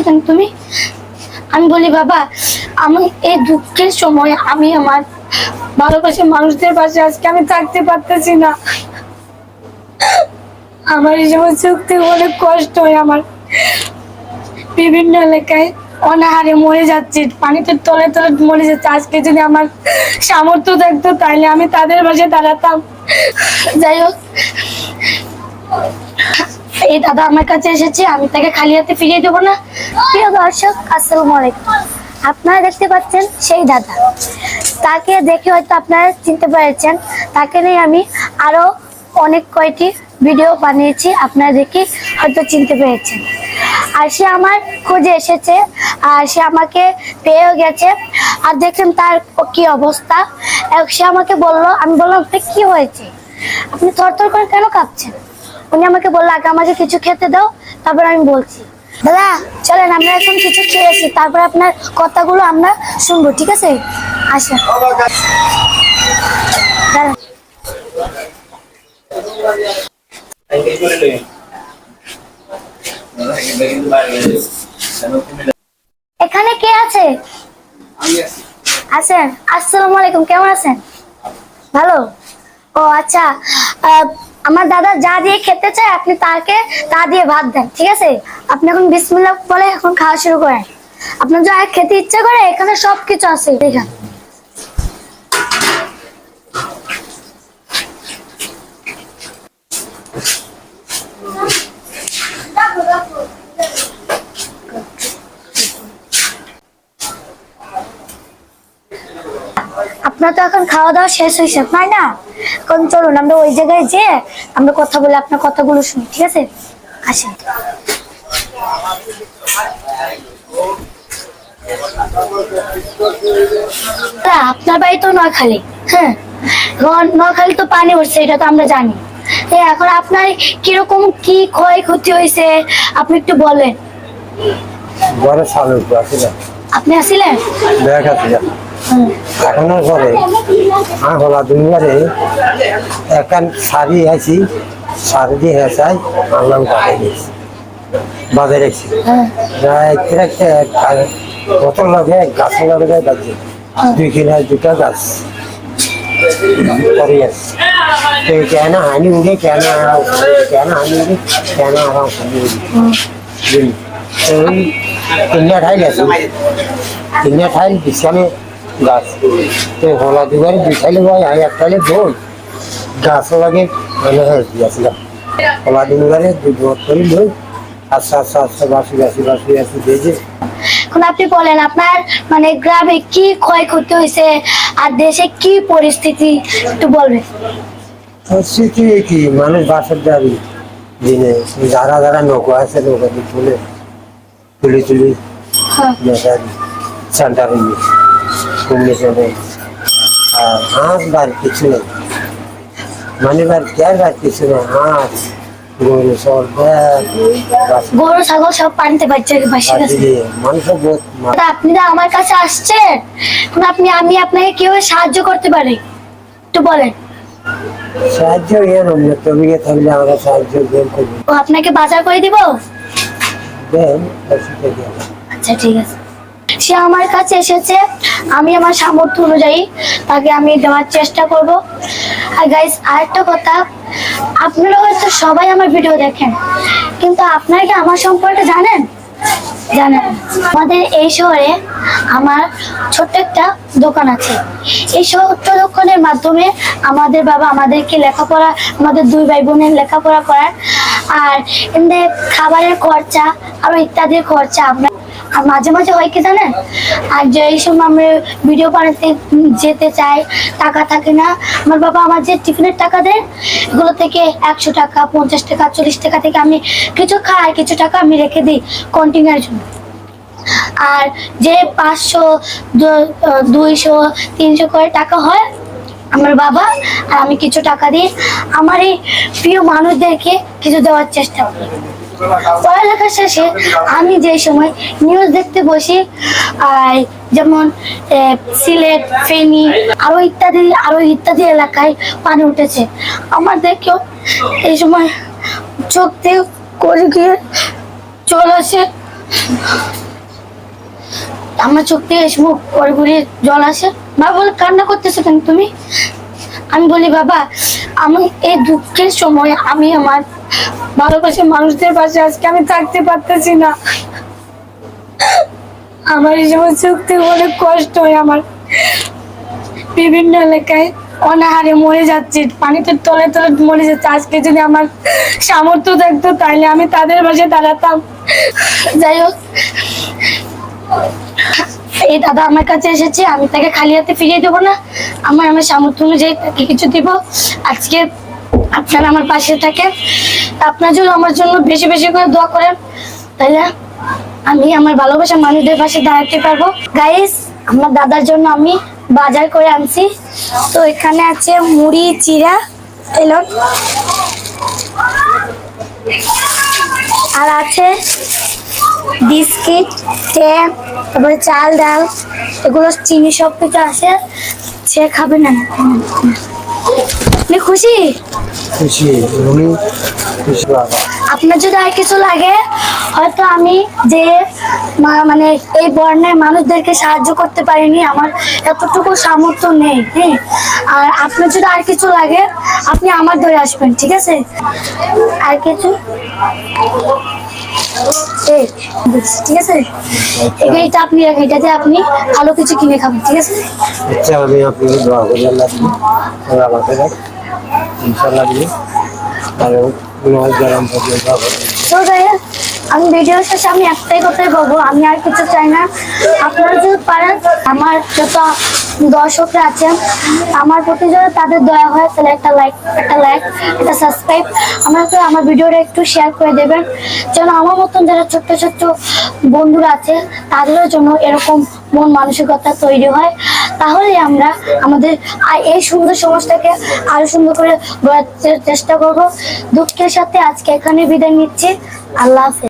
কাঁদছো কেন তুমি? আমি বলি, বাবা, আমি এই দুঃখের সময় আমি আমার ভালোবাসা মানুষদের পাশে আজকে আমি থাকতে পারতেছি না। আমার এই সময় চুক্তি অনেক কষ্ট হয় আমার। বিভিন্ন এলাকায় অনাহারে মরে যাচ্ছে, পানিতে তলে তলে মরে যাচ্ছে। আজকে যদি আমার সামর্থ্য থাকতো, তাহলে আমি তাদের পাশে দাঁড়াতাম। যাই হোক এই দাদা আমার কাছে এসেছে, আমি তাকে খালি হাতে ফিরিয়ে দেবো না। প্রিয় দর্শক, আসসালামু আপনারা দেখতে পাচ্ছেন সেই দাদা। তাকে দেখে হয়তো আপনারা চিনতে পেরেছেন। তাকে নিয়ে আমি আরও অনেক কয়টি ভিডিও বানিয়েছি, আপনারা দেখে হয়তো চিনতে পেরেছেন। আর সে আমার খোঁজে এসেছে, আর সে আমাকে পেয়েও গেছে। আর দেখছেন তার কি অবস্থা। সে আমাকে বলল, আমি বললাম আপনার কি হয়েছে? আপনি থরথর করে কেন কাঁপছেন? উনি আমাকে বলল, আগে আমাকে কিছু খেতে দাও, তারপর আমি বলছি। দাদা, চলেন, আমরা এখন কিছু খেয়েছি তারপর আপনার কথাগুলো আমরা শুনব, ঠিক আছে? আসেন এখানে কে আছে? আছেন? আসসালামু আলাইকুম, কেমন আছেন? ভালো? ও আচ্ছা আমার দাদা যা দিয়ে খেতে চায়, আপনি তাকে তা দিয়ে ভাত দেন, ঠিক আছে? আপনি এখন বিসমিল্লা বলে এখন খাওয়া শুরু করেন। আপনার যা খেতে ইচ্ছা করে, এখানে সবকিছু আছে, দেখেন। আপনার তো এখন খাওয়া দাওয়া শেষ হয়েছে তাই না? এখন চলুন আমরা ওই জায়গায় যেয়ে আমরা কথা বলে আপনার কথাগুলো শুনি ঠিক আছে? আসেন। আপনার বাড়ি তো নয়খালি হ্যাঁ? নয়খালি তো পানি উঠছে এটা তো আমরা জানি। এখন আপনার কীরকম কি ক্ষয়ক্ষতি হয়েছে আপনি একটু বলেন। ঘরে আপনি আসিলেন? ব্যাগ আছে হুম। এখনও পরে আ হলা দুনিয়ারে একান শাড়ি আছি শাড়ি দিয়ে হেসাই আনলাম কাটে গেছি বাজারে রেখেছি। হ্যাঁ। বোতল লাগে গাছের লগে গাছে দুই কিনা দুটা গাছ। করে আছে তো কেন হানি উঠে কেন কেন হানি উঠে কেন আরাম ওই তিনটা ঠাইল আছে। তিনটা ঠাইল বিছানে গাছ। তো হলা দুবারে ভাই আর লাগে হ্যাঁ দিয়েছিলাম হলা দুবারে করে আচ্ছা আচ্ছা আচ্ছা বাসি বাসি বাসি বাসি এখন আপনি বলেন আপনার মানে গ্রামে কি ক্ষয়ক্ষতি হয়েছে আর দেশে কি পরিস্থিতি? একটু বলবেন। পরিস্থিতি কি? মানুষ বাসের দাবি দিনে যারা যারা নৌকো আছে নৌকা দিয়ে তুলে তুলি তুলি। হ্যাঁ। হাঁস বার কিছু নেই। মানে বার কে বার কিছু নেই। হাঁস গরু সব গরু ছাগল সব পানিতে বাচ্চা বাসে গেছে। মানুষের বহুত মা- দাদা, আপনি তো আমার কাছে আসছেন। আপনি আমি আপনাকে কীভাবে সাহায্য করতে পারি? একটু বলেন। সাহায্য ইয়ে নয় তুমি থাকলে আমরা সাহায্য বের করব। আপনাকে বাজার করে দিব? দেন। আচ্ছা ঠিক আছে। সে আমার কাছে এসেছে। আমি আমার সামর্থ্য অনুযায়ী তাকে আমি দেওয়ার চেষ্টা করব। আর গাইস আরেকটা কথা, আপনারা হয়তো সবাই আমার ভিডিও দেখেন, কিন্তু আপনারা কি আমার সম্পর্কে জানেন? জানেন। আমাদের এই শহরে আমার ছোট্ট একটা দোকান আছে। এই ছোট্ট দোকানের মাধ্যমে আমাদের বাবা আমাদেরকে লেখাপড়া, আমাদের দুই ভাই বোনের লেখাপড়া করার আর এমনি খাবারের খরচা আরও ইত্যাদির খরচা আমরা আর মাঝে মাঝে হয় কি জানেন? আর যে সময় আমরা ভিডিও বানাতে যেতে চাই, টাকা থাকে না, আমার বাবা আমার যে টিফিনের টাকা দেয়, এগুলো থেকে একশো টাকা, পঞ্চাশ টাকা, চল্লিশ টাকা থেকে আমি কিছু খাই, কিছু টাকা আমি রেখে দিই কন্টিনিউর জন্য। আর যে পাঁচশো দুইশো, তিনশো করে টাকা হয়, আমার বাবা, আর আমি কিছু টাকা দিই। আমার এই প্রিয় মানুষদেরকে কিছু দেওয়ার চেষ্টা করি। পড়ালেখা শেষে আমি যে সময় নিউজ দেখতে বসি, আর যেমন সিলেট, ফেনী, আরও ইত্যাদি আরও ইত্যাদি এলাকায় পানি উঠেছে। আমার দেখেও এই সময় চোখ দিয়ে করে গিয়ে চলে আসে। আমার চোখ থেকে মুখ করে করে জল আসে। বাবা বলে, কান্না করতেছো কেন তুমি? আমি বলি, বাবা, আমি এই দুঃখের সময় আমি আমার ভালোবাসা মানুষদের পাশে আজকে আমি থাকতে পারতেছি না। আমার এই সময় থেকে অনেক কষ্ট হয় আমার। বিভিন্ন এলাকায় অনাহারে মরে যাচ্ছে, পানিতে তলে তলে মরে যাচ্ছে। আজকে যদি আমার সামর্থ্য থাকতো, তাহলে আমি তাদের পাশে দাঁড়াতাম। যাই হোক, এই দাদা আমার কাছে এসেছে, আমি তাকে খালি হাতে ফিরিয়ে দেবো না। আমার আমার সামর্থ্য অনুযায়ী তাকে কিছু দিব। আজকে আপনারা আমার পাশে থাকেন। আপনার জন্য, আমার জন্য বেশি বেশি করে দোয়া করেন। তাহলে আমি আমার ভালোবাসা মানুষদের পাশে দাঁড়াতে পারব। গাইস আমার দাদার জন্য আমি বাজার করে আনছি। তো এখানে আছে মুড়ি চিরা এলো আর আছে বিস্কিট তারপরে চাল, ডাল। এগুলো চিনি সব কিছু আছে। সে খাবে না। খুশি? আপনার যদি আর কিছু লাগে হয়তো আমি যে মানে এই বর্ণের মানুষদেরকে সাহায্য করতে পারিনি আমার এতটুকু সামর্থ্য নেই হ্যাঁ? আর আপনার যদি আর কিছু লাগে আপনি আমার ধরে আসবেন ঠিক আছে? আর কিছু? এই, ঠিক আছে? এটা আপনি রাখেন এটাতে আপনি ভালো কিছু কিনে খাবেন ঠিক আছে? আচ্ছা আমি আপনাকে দোয়া করি আল্লাহ আমাকে দেখ। আমি ভিডিও শেষে আমি একটাই কথাই বলব, আমি আর কিছু চাই না। আপনারা যদি পারেন, আমার যত দর্শকরা আছেন আমার প্রতি যদি তাদের দয়া হয়, তাহলে একটা লাইক একটা লাইক একটা সাবস্ক্রাইব আমাকে আমার ভিডিওটা একটু শেয়ার করে দেবেন, যেন আমার মতন যারা ছোট্ট ছোট্ট বন্ধুরা আছে, তাদেরও জন্য এরকম মন মানসিকতা তৈরি হয়। তাহলে আমরা আমাদের এই সুন্দর সমাজটাকে আরও সুন্দর করে চেষ্টা করব। দুঃখের সাথে আজকে এখানে বিদায় নিচ্ছি। আল্লাহ হাফেজ।